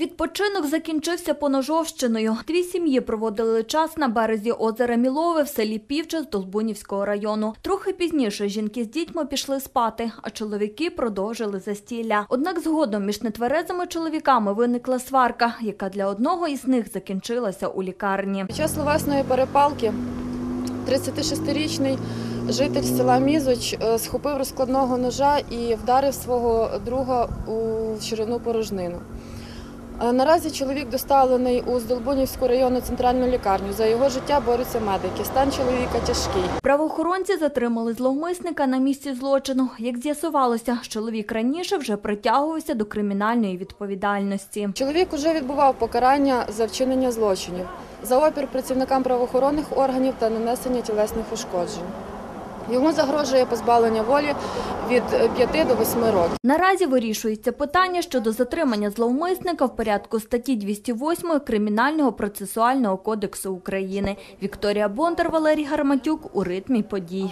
Відпочинок закінчився поножовщиною. Дві сім'ї проводили час на березі озера Мілове в селі Півча з Долбунівського району. Трохи пізніше жінки з дітьми пішли спати, а чоловіки продовжили застілля. Однак згодом між нетверезими чоловіками виникла сварка, яка для одного із них закінчилася у лікарні. Під час словесної перепалки 36-річний житель села Мізоч е, схопив розкладного ножа і вдарив свого друга у ширину порожнину. Е, Наразі чоловік доставлений у Здолбунівську районну центральну лікарню. За його життя борються медики. Стан чоловіка тяжкий. Правоохоронці затримали зловмисника на місці злочину. Як з'ясувалося, чоловік раніше вже притягувався до кримінальної відповідальності. Чоловік уже відбував покарання за вчинення злочинів, за опір працівникам правоохоронних органів та нанесення тілесних ушкоджень. Йому загрожує позбавлення волі від 5 до 8 років. Наразі вирішується питання щодо затримання зловмисника в порядку статті 208 Кримінального процесуального кодексу України. Вікторія Бондар, Валерій Гарматюк у ритмі подій.